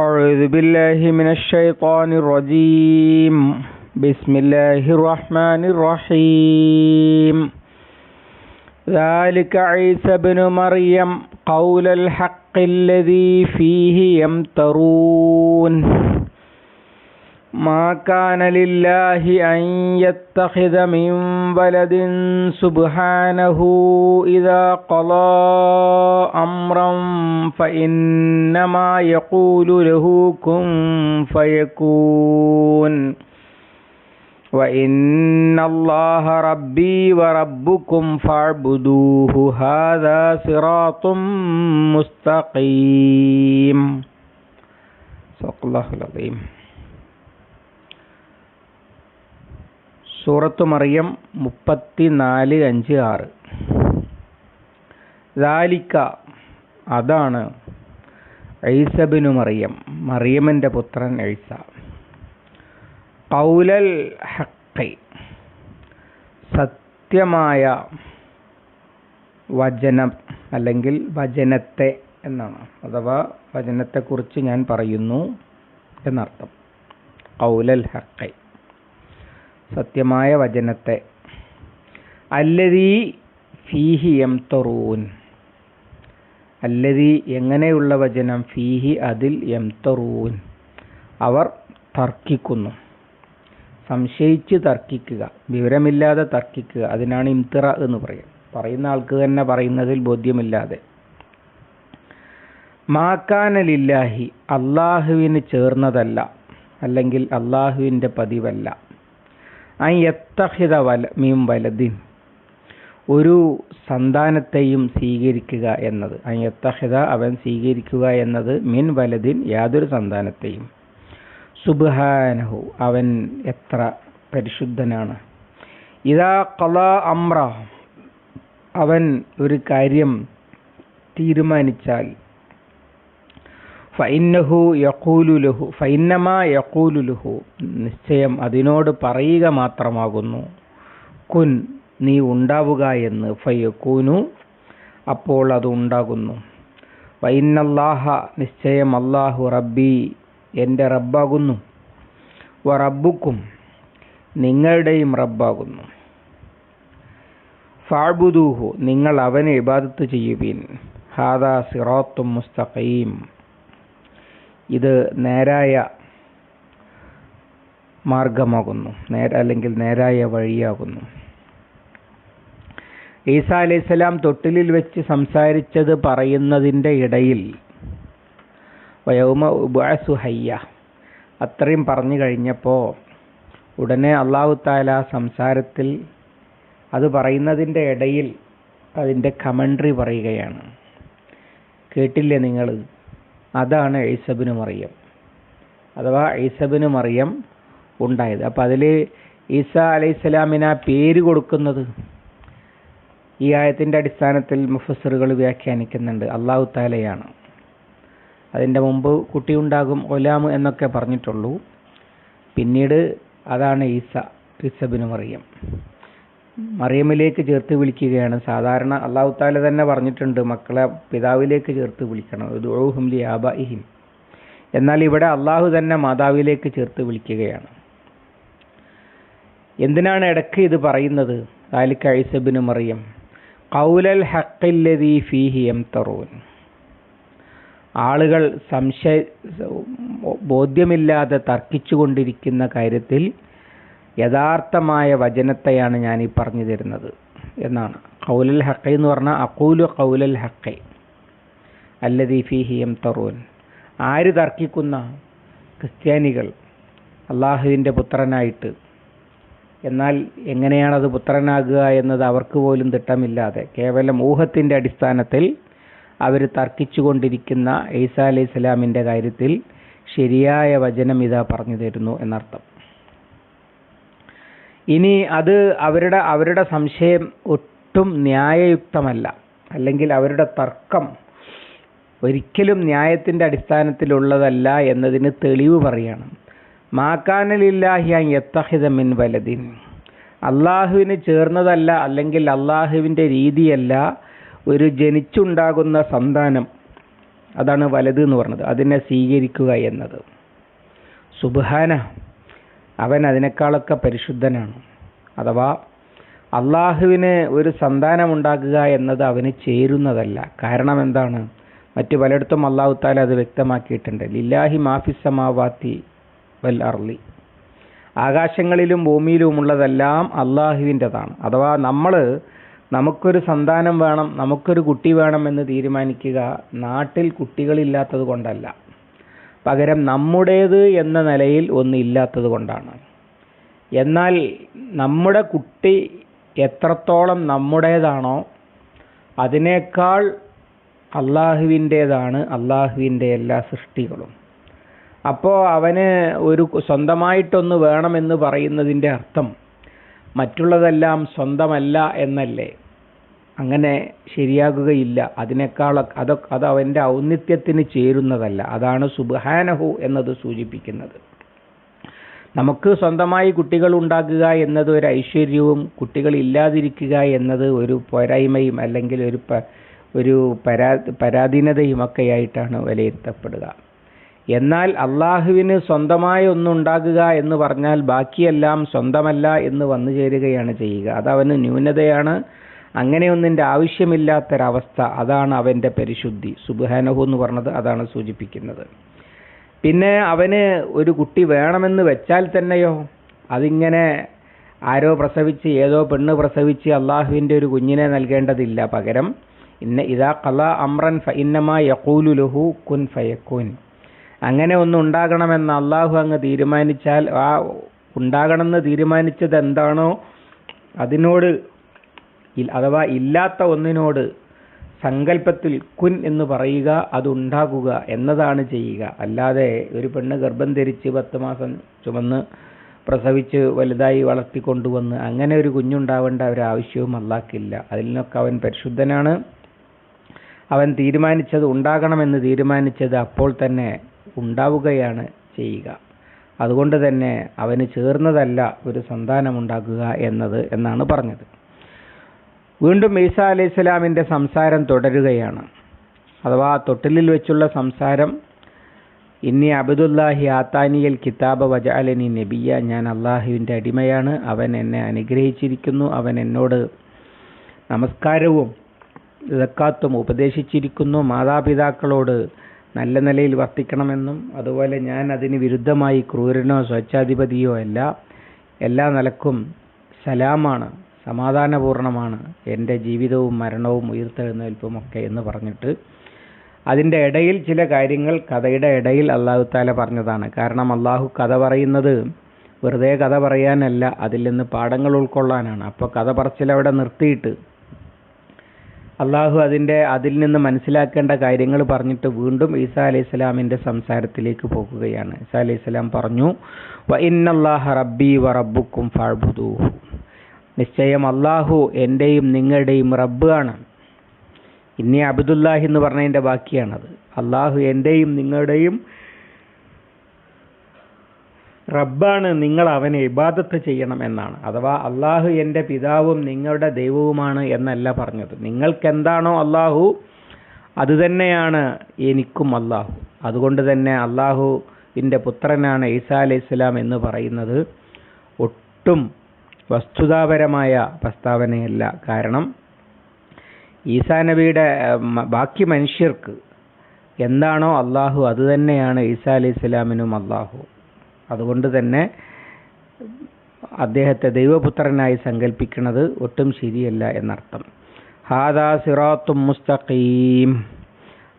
أعوذ بالله من الشيطان الرجيم. بسم الله الرحمن الرحيم. ذلك عيسى بن مريم قول الحق الذي فيه يمترون. ما كان لله أن يتخذ من ولد سبحانه إذا قضى أمرا فإنما يقول له كن فيكون وإن الله ربي وربكم فاعبدوه هذا صراط مستقيم صدق الله العظيم സൂറത്ത് മറിയം മുപ്പത്തി നാല് അഞ്ച് ആറ്. ദാലിക്ക അതാണ് ഐസബിനു മറിയം മറിയമിന്റെ പുത്രൻ ഐസ. കൗലൽ ഹക്കൈ സത്യമായ വചനം അല്ലെങ്കിൽ വചനത്തെ എന്നാണ് അഥവാ വചനത്തെക്കുറിച്ച് ഞാൻ പറയുന്നു എന്നർത്ഥം. കൗലൽ ഹക്കൈ. സത്യമായ വചനത്തെ. അല്ലതീ ഫീഹി എം തൊറൂൻ അല്ലതീ എങ്ങനെയുള്ള വചനം? ഫീഹി അതിൽ എം തൊറൂൻ അവർ തർക്കിക്കുന്നു. സംശയിച്ച് തർക്കിക്കുക. വിവരമില്ലാതെ തർക്കിക്കുക. അതിനാണ് ഇംതിറ എന്ന് പറയും. പറയുന്ന ആൾക്ക് തന്നെ പറയുന്നതിൽ ബോധ്യമില്ലാതെ. മാക്കാനലില്ലാഹി അള്ളാഹുവിന് ചേർന്നതല്ല. അല്ലെങ്കിൽ അള്ളാഹുവിന്റെ പതിവല്ല. അയ്യത്തഹിത വല മീം വലദിൻ ഒരു സന്താനത്തെയും സ്വീകരിക്കുക എന്നത്. അയ്യത്തഹിത അവൻ സ്വീകരിക്കുക എന്നത് മിൻ വലദിൻ യാതൊരു സന്താനത്തെയും. സുബാനഹു അവൻ എത്ര പരിശുദ്ധനാണ്. ഇതാ കല അമ്ര അവൻ ഒരു കാര്യം തീരുമാനിച്ചാൽ ഫൈന്നഹു യക്കൂലുലുഹു ഫൈന്നമ യക്കൂലുലുഹു നിശ്ചയം അതിനോട് പറയുക മാത്രമാകുന്നു. കുൻ നീ ഉണ്ടാവുക എന്ന്. ഫയ്യക്കൂനു അപ്പോൾ അത് ഉണ്ടാകുന്നു. വൈന്നല്ലാഹ നിശ്ചയം അല്ലാഹു റബ്ബി എന്റെ റബ്ബാകുന്നു. വ റബ്ബുക്കും നിങ്ങളുടെയും റബ്ബാകുന്നു. ഫാബുദൂഹു നിങ്ങൾ അവനെ ഇബാദത്ത് ചെയ്യുവീൻ. ഹാദാ സിറാത്തും മുസ്തഖീം. ഇത് നേരായ മാർഗമാകുന്നു. നേര അല്ലെങ്കിൽ നേരായ വഴിയാകുന്നു. ഈസ അലൈഹിസ്സലാം തൊട്ടിലിൽ വെച്ച് സംസാരിച്ചത് പറയുന്നതിന്റെ ഇടയിൽ വയൗമ അത്രയും പറഞ്ഞു കഴിഞ്ഞപ്പോൾ ഉടനെ അള്ളാഹു താല സംസാരത്തിൽ അത് പറയുന്നതിന്റെ ഇടയിൽ അതിന്റെ കമൻട്രി പറയുകയാണ്. കേട്ടില്ലേ നിങ്ങൾ? അതാണ് ഐസബിന് മറിയം. അഥവാ ഐസബിന് മറിയം ഉണ്ടായത്. അപ്പം അതിൽ ഈസ അലൈഹിസ്സലാമിന് ആ പേര് കൊടുക്കുന്നത് ഈ ആയത്തിന്റെ അടിസ്ഥാനത്തിൽ മുഫസറുകൾ വ്യാഖ്യാനിക്കുന്നുണ്ട്. അള്ളാഹു താലയാണ് അതിന്റെ മുമ്പ് കുട്ടിയുണ്ടാകും ഒലാമ് എന്നൊക്കെ പറഞ്ഞിട്ടുള്ളൂ. പിന്നീട് അതാണ് ഈസ ഈസബിന് മറിയം. മറിയമിലേക്ക് ചേർത്ത് വിളിക്കുകയാണ്. സാധാരണ അള്ളാഹു താല തന്നെ പറഞ്ഞിട്ടുണ്ട് മക്കളെ പിതാവിലേക്ക് ചേർത്ത് വിളിക്കണം. ദുഹും ലി ആബാഹിം എന്നാൽ ഇവിടെ അള്ളാഹു തന്നെ മാതാവിലേക്ക് ചേർത്ത് വിളിക്കുകയാണ്. എന്തിനാണ് ഇടയ്ക്ക് ഇത് പറയുന്നത്? താലിക്ക് ഐസബിന് മറിയം. കൗലൽ ഹക്കില്ലതി ഫീഹി എം തറൂൻ ആളുകൾ സംശയ ബോധ്യമില്ലാതെ തർക്കിച്ചു കൊണ്ടിരിക്കുന്ന കാര്യത്തിൽ യഥാർത്ഥമായ വചനത്തെയാണ് ഞാൻ ഈ പറഞ്ഞു തരുന്നത് എന്നാണ്. കൗലൽ ഹക്ക എന്ന് പറഞ്ഞാൽ അക്കൂലു കൗലൽ ഹക്ക ഫീഹി എം തറൂൻ ആര് തർക്കിക്കുന്ന ക്രിസ്ത്യാനികൾ അള്ളാഹുവിന്റെ പുത്രനായിട്ട്? എന്നാൽ എങ്ങനെയാണത് പുത്രനാകുക എന്നത് അവർക്ക് പോലും തിട്ടമില്ലാതെ കേവലം ഊഹത്തിന്റെ അടിസ്ഥാനത്തിൽ അവർ തർക്കിച്ചുകൊണ്ടിരിക്കുന്ന ഈസാ അലൈഹി സ്വലാമിന്റെ കാര്യത്തിൽ ശരിയായ വചനം ഇതാ പറഞ്ഞു തരുന്നു എന്നർത്ഥം. ഇനി അത് അവരുടെ അവരുടെ സംശയം ഒട്ടും ന്യായയുക്തമല്ല. അല്ലെങ്കിൽ അവരുടെ തർക്കം ഒരിക്കലും ന്യായത്തിന്റെ അടിസ്ഥാനത്തിലുള്ളതല്ല എന്നതിന് തെളിവ് പറയണം. മാക്കാനലില്ലാഹി യത്തഹിദ മിൻ വലദിൻ. അള്ളാഹുവിന് ചേർന്നതല്ല അല്ലെങ്കിൽ അള്ളാഹുവിന്റെ രീതിയല്ല ഒരു ജനിച്ചുണ്ടാകുന്ന സന്താനം. അതാണ് വലത് എന്ന് പറഞ്ഞത്. അതിനെ സ്വീകരിക്കുക എന്നത്. സുബാന അവൻ അതിനേക്കാളൊക്കെ പരിശുദ്ധനാണ്. അഥവാ അള്ളാഹുവിന് ഒരു സന്താനമുണ്ടാക്കുക എന്നത് അവന് ചേരുന്നതല്ല. കാരണം എന്താണ്? മറ്റു പലയിടത്തും അള്ളാഹു താല അത് വ്യക്തമാക്കിയിട്ടുണ്ട്. ലില്ലാഹി മാഫിസമാവാത്തി വൽ അർലി ആകാശങ്ങളിലും ഭൂമിയിലുമുള്ളതെല്ലാം അള്ളാഹുവിന്റെതാണ്. അഥവാ നമ്മൾ നമുക്കൊരു സന്താനം വേണം നമുക്കൊരു കുട്ടി വേണം എന്ന് തീരുമാനിക്കുക നാട്ടിൽ കുട്ടികളില്ലാത്തത് കൊണ്ടല്ല. പകരം നമ്മുടേത് എന്ന നിലയിൽ ഒന്നില്ലാത്തത് കൊണ്ടാണ്. എന്നാൽ നമ്മുടെ കുട്ടി എത്രത്തോളം നമ്മുടേതാണോ അതിനേക്കാൾ അള്ളാഹുവിന്റേതാണ് അള്ളാഹുവിന്റെ എല്ലാ സൃഷ്ടികളും. അപ്പോൾ അവന് ഒരു സ്വന്തമായിട്ടൊന്ന് വേണമെന്ന് പറയുന്നതിന്റെ അർത്ഥം മറ്റുള്ളതെല്ലാം സ്വന്തമല്ല എന്നല്ലേ? അങ്ങനെ ശരിയാകുകയില്ല. അതിനേക്കാൾ അതൊക്കെ അത് അവന്റെ ഔന്നിത്യത്തിന് ചേരുന്നതല്ല. അതാണ് സുബഹാനഹു എന്നത് സൂചിപ്പിക്കുന്നത്. നമുക്ക് സ്വന്തമായി കുട്ടികൾ ഉണ്ടാക്കുക എന്നത് ഒരു ഐശ്വര്യവും കുട്ടികൾ ഇല്ലാതിരിക്കുക എന്നത് ഒരു പോരായ്മയും അല്ലെങ്കിൽ ഒരു ഒരു പരാ പരാധീനതയും ഒക്കെയായിട്ടാണ് വിലയിരുത്തപ്പെടുക. എന്നാൽ അള്ളാഹുവിന് സ്വന്തമായി ഒന്നുണ്ടാകുക എന്ന് പറഞ്ഞാൽ ബാക്കിയെല്ലാം സ്വന്തമല്ല എന്ന് വന്നു ചേരുകയാണ് ചെയ്യുക അതവന് ന്യൂനതയാണ്. അങ്ങനെയൊന്നിന്റെ ആവശ്യമില്ലാത്തൊരവസ്ഥ അതാണ് അവന്റെ പരിശുദ്ധി. സുബുഹാനഹു എന്ന് പറഞ്ഞത് അതാണ് സൂചിപ്പിക്കുന്നത്. പിന്നെ അവന് ഒരു കുട്ടി വേണമെന്ന് വെച്ചാൽ തന്നെയോ? അതിങ്ങനെ ആരോ പ്രസവിച്ച് ഏതോ പെണ്ണ് പ്രസവിച്ച് അള്ളാഹുവിന്റെ ഒരു കുഞ്ഞിനെ നൽകേണ്ടതില്ല. പകരം ഇന്ന ഇതാ കല അമ്രൻ ഫ ഇന്നമാ യക്കൂലു ലഹു കുൻ ഫയക്കുൻ അങ്ങനെ ഒന്ന് ഉണ്ടാകണമെന്ന് അള്ളാഹു അങ്ങ് തീരുമാനിച്ചാൽ ആ ഉണ്ടാകണമെന്ന് തീരുമാനിച്ചത് എന്താണോ അതിനോട് അഥവാ ഇല്ലാത്ത ഒന്നിനോട് സങ്കല്പത്തിൽ കുൻ എന്ന് പറയുക അതുണ്ടാകുക എന്നതാണ് ചെയ്യുക. അല്ലാതെ ഒരു പെണ്ണ് ഗർഭം ധരിച്ച് പത്ത് മാസം ചുമന്ന് പ്രസവിച്ച് വലുതായി വളർത്തിക്കൊണ്ടുവന്ന് അങ്ങനെ ഒരു കുഞ്ഞുണ്ടാവേണ്ട ഒരു ആവശ്യവും അല്ലാക്കില്ല അതിൽ നിന്നൊക്കെ അവൻ പരിശുദ്ധനാണ്. അവൻ തീരുമാനിച്ചത് ഉണ്ടാകണമെന്ന് തീരുമാനിച്ചത് അപ്പോൾ തന്നെ ഉണ്ടാവുകയാണ് ചെയ്യുക. അതുകൊണ്ട് തന്നെ അവന് ചേർന്നതല്ല ഒരു സന്താനമുണ്ടാക്കുക എന്നത് എന്നാണ് പറഞ്ഞത്. വീണ്ടും ഈസ അലൈഹി സ്വലാമിന്റെ സംസാരം തുടരുകയാണ്. അഥവാ തൊട്ടിലിൽ വെച്ചുള്ള സംസാരം ഇന്നി അബിദുല്ലാഹി ആത്താനിയൽ കിതാബ് വജാലിനി നബിയ ഞാൻ അള്ളാഹുവിന്റെ അടിമയാണ്. അവൻ എന്നെ അനുഗ്രഹിച്ചിരിക്കുന്നു. അവൻ എന്നോട് നമസ്കാരവും ഇതക്കാത്തും ഉപദേശിച്ചിരിക്കുന്നു. മാതാപിതാക്കളോട് നല്ല നിലയിൽ വർത്തിക്കണമെന്നും അതുപോലെ ഞാൻ അതിന് വിരുദ്ധമായി ക്രൂരനോ സ്വച്ഛാധിപതിയോ അല്ല എല്ലാ നിലക്കും സലാമാണ്. സമാധാനപൂർണമാണ്. എന്റെ ജീവിതവും മരണവും ഉയർത്തെഴുന്നേൽപ്പും ഒക്കെ എന്ന് പറഞ്ഞിട്ട് അതിന്റെ ഇടയിൽ ചില കാര്യങ്ങൾ കഥയുടെ ഇടയിൽ അള്ളാഹു താല പറഞ്ഞതാണ്. കാരണം അള്ളാഹു കഥ പറയുന്നത് വെറുതെ കഥ പറയാനല്ല അതിൽ നിന്ന് പാഠങ്ങൾ ഉൾക്കൊള്ളാനാണ്. അപ്പോൾ കഥ പറച്ചിലവിടെ നിർത്തിയിട്ട് അള്ളാഹു അതിന്റെ അതിൽ നിന്ന് മനസ്സിലാക്കേണ്ട കാര്യങ്ങൾ പറഞ്ഞിട്ട് വീണ്ടും ഈസാ അലൈഹി സ്വലാമിന്റെ സംസാരത്തിലേക്ക് പോകുകയാണ്. ഈസാ അലൈഹി സ്വലാം പറഞ്ഞു വ ഇന്നല്ലാഹ റബ്ബി വ റബ്ബുക്കും ഫാഴ്ബുദൂഹു നിശ്ചയം അള്ളാഹു എന്റെയും നിങ്ങളുടെയും റബ്ബ് ആണ് ഇനി അബ്ദുല്ലാഹി എന്ന് പറഞ്ഞതിന്റെ ബാക്കിയാണത്. അള്ളാഹു എന്റെയും നിങ്ങളുടെയും റബ്ബാണ്. നിങ്ങൾ അവനെ ഇബാദത്ത് ചെയ്യണം എന്നാണ്. അഥവാ അള്ളാഹു എന്റെ പിതാവും നിങ്ങളുടെ ദൈവവുമാണ് എന്നല്ല പറഞ്ഞത്. നിങ്ങൾക്കെന്താണോ അള്ളാഹു അതുതന്നെയാണ് എനിക്കും അള്ളാഹു അതുകൊണ്ട് തന്നെ അള്ളാഹുവിന്റെ പുത്രനാണ് ഈസാ അലൈഹി ഇസ്ലാം എന്ന് പറയുന്നത് ഒട്ടും വസ്തുതാപരമായ പ്രസ്താവനയല്ല. കാരണം ഈസാ നബിയുടെ ബാക്കി മനുഷ്യർക്ക് എന്താണോ അള്ളാഹു അത് തന്നെയാണ് ഈസാ അലി ഇസ്ലാമിനും അള്ളാഹു. അതുകൊണ്ട് തന്നെ അദ്ദേഹത്തെ ദൈവപുത്രനായി സങ്കല്പിക്കുന്നത് ഒട്ടും ശരിയല്ല എന്നർത്ഥം. ഹാദാ സിറാത്തും മുസ്തഖീം.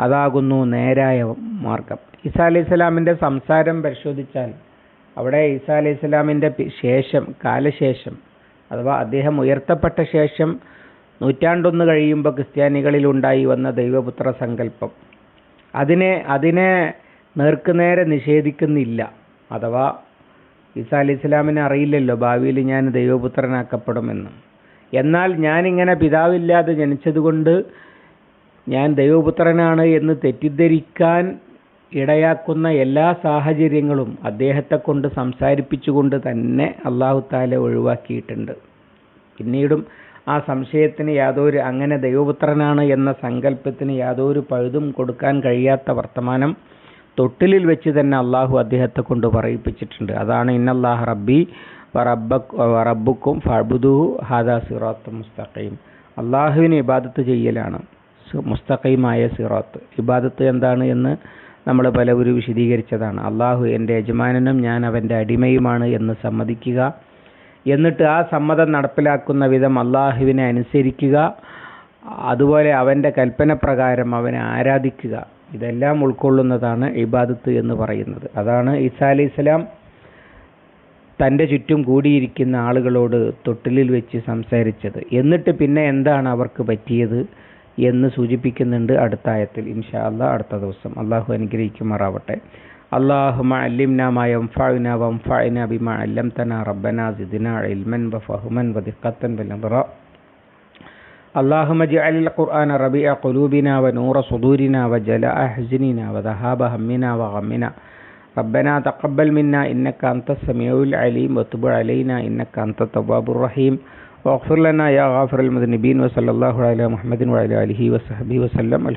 അതാകുന്നു നേരായ മാർഗം. ഈസാ അലി സ്വലാമിന്റെ സംസാരം പരിശോധിച്ചാൽ അവിടെ ഈസാ അലൈഹി സ്വലാമിന്റെ ശേഷം കാലശേഷം അഥവാ അദ്ദേഹം ഉയർത്തപ്പെട്ട ശേഷം നൂറ്റാണ്ടൊന്ന് കഴിയുമ്പോൾ ക്രിസ്ത്യാനികളിൽ ഉണ്ടായി വന്ന ദൈവപുത്ര സങ്കല്പം. അതിനെ അതിനെ നേർക്കുനേരെ നിഷേധിക്കുന്നില്ല. അഥവാ ഈസാ അലി ഇസ്ലാമിനെ അറിയില്ലല്ലോ ഭാവിയിൽ ഞാൻ ദൈവപുത്രനാക്കപ്പെടുമെന്ന്. എന്നാൽ ഞാനിങ്ങനെ പിതാവില്ലാതെ ജനിച്ചതുകൊണ്ട് ഞാൻ ദൈവപുത്രനാണ് എന്ന് തെറ്റിദ്ധരിക്കാൻ ഇടയാക്കുന്ന എല്ലാ സാഹചര്യങ്ങളും അദ്ദേഹത്തെ കൊണ്ട് സംസാരിപ്പിച്ചുകൊണ്ട് തന്നെ അള്ളാഹു താല ഒഴിവാക്കിയിട്ടുണ്ട്. പിന്നീടും ആ സംശയത്തിന് യാതൊരു അങ്ങനെ ദൈവപുത്രനാണ് എന്ന സങ്കല്പത്തിന് യാതൊരു പഴുതും കൊടുക്കാൻ കഴിയാത്ത വർത്തമാനം തൊട്ടിലിൽ വെച്ച് തന്നെ അള്ളാഹു അദ്ദേഹത്തെ കൊണ്ട് പറയിപ്പിച്ചിട്ടുണ്ട്. അതാണ് ഇന്നല്ലാഹ് റബ്ബി റബ്ബുക്കും ഫബുദുഹു ഹാദാ സിറാത്ത് മുസ്തഖയും അള്ളാഹുവിന് ഇബാദത്ത് ചെയ്യലാണ്. മുസ്തഖയുമായ സിറാത്ത്. ഇബാദത്ത് എന്താണ് എന്ന് നമ്മൾ പലവരും വിശദീകരിച്ചതാണ്. അള്ളാഹു എന്റെ യജമാനനും ഞാൻ അവന്റെ അടിമയുമാണ് എന്ന് സമ്മതിക്കുക. എന്നിട്ട് ആ സമ്മതം നടപ്പിലാക്കുന്ന വിധം അള്ളാഹുവിനെ അനുസരിക്കുക. അതുപോലെ അവന്റെ കൽപ്പന പ്രകാരം അവനെ ആരാധിക്കുക. ഇതെല്ലാം ഉൾക്കൊള്ളുന്നതാണ് ഇബാദത്ത് എന്ന് പറയുന്നത്. അതാണ് ഈസാ അലി ഇസ്ലാം തന്റെ ചുറ്റും കൂടിയിരിക്കുന്ന ആളുകളോട് തൊട്ടിലിൽ വെച്ച് സംസാരിച്ചത്. എന്നിട്ട് പിന്നെ എന്താണ് അവർക്ക് പറ്റിയത്? എന്ന് സൂചിപ്പിക്കുന്നുണ്ട് അടുത്ത ആയത്തിൽ ഇൻഷാ അല്ലാ അടുത്ത ദിവസം അള്ളാഹു അനുഗ്രഹിക്കുമാറാവട്ടെ اللهم علمنا ما ينفعنا وانفعنا بما علمتنا ربنا زدنا علما وفهما ودقة بالنظراء اللهم اجعل القرآن ربيع قلوبنا ونور صدورنا وجلاء حزننا وذهاب همنا وغمنا ربنا تقبل منا إنك أنت السميع العليم وتب علينا إنك أنت التواب الرحيم واغفر لنا يا غافر المذنبين وصلى الله على محمد وعلى آله وصحبه وسلم